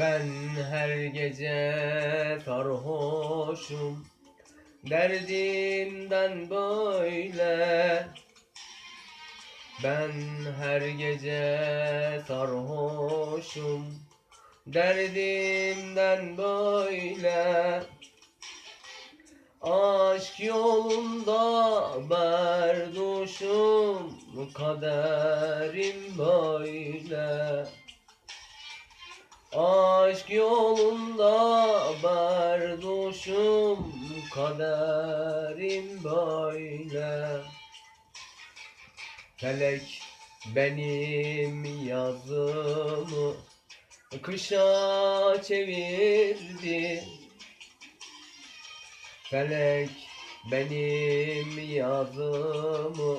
Ben her gece sarhoşum Derdimden böyle. Ben her gece sarhoşum Derdimden böyle. Aşk yolunda berduşum. Kaderim böyle Aşk yolunda berduşum Kaderim böyle. Felek benim yazımı Kışa çevirdi. Felek benim yazımı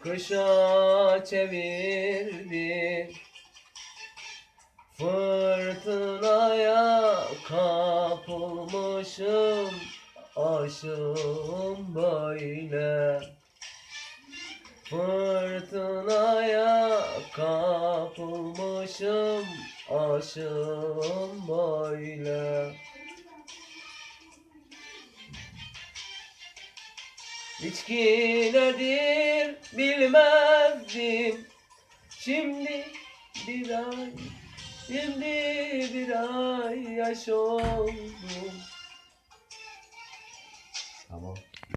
Kışa çevirdi Fırtınaya kapılmışım Aşığım böyle. Fırtınaya kapılmışım Aşığım böyle. İçki nedir bilmezdim Şimdi bir ay Şimdi bir ay yaş oldum